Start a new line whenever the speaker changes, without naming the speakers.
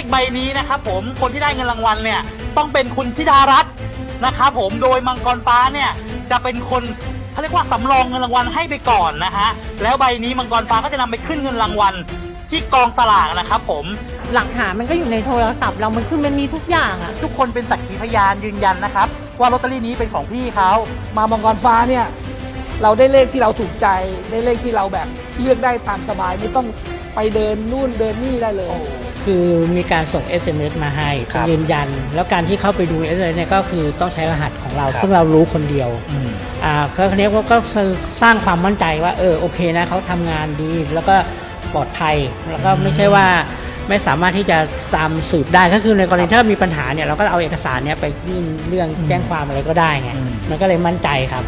ขใบนี้นะครับผมคนที่ได้เงินรางวัลเนี่ยต้องเป็นคุณธิดารัตน์นะครับผมโดยมังกรฟ้าเนี่ยจะเป็นคนเขาเรียกว่าสำรองเงินรางวัลให้ไปก่อนนะฮะแล้วใบนี้มังกรฟ้าก็จะนำไปขึ้นเงินรางวัลที่กองสลากนะครับผม
หลักฐานมันก็อยู่ในโทรศัพท์เรา มันคือมันมีทุกอย่างอะ
ทุกคนเป็นสักขีพยานยืนยันนะครับ ว่าลอตเตอรี่นี้เป็นของพี่เขา
มามังกรฟ้าเนี่ย เราได้เลขที่เราถูกใจ ได้เลขที่เราแบบเลือกได้ตามสบายไม่ต้องไปเดินนู่นเดินนี่ได้เลย
คือมีการส่ง SMS มาให้
ครับ
ยืนยัน แล้วการที่เข้าไปดู SMS เนี่ยก็คือต้องใช้รหัสของเรา
ครับ
ซึ่งเรารู้คนเดียว
อืม
อ่าก็เรียกว่าก็คือสร้างความมั่นใจว่าเออโอเคนะเขาทำงานดี แล้วก็ปลอดภัยแล้วก็ไม่ใช่ว่าไม่สามารถที่จะตามสืบได้ก็คือในกรณีถ้ามีปัญหาเนี่ยเราก็เอาเอกสารเนี่ยไปยื่นเรื่องแจ้งความอะไรก็ได้ไง
อืม
มันก็เลยมั่นใจครับ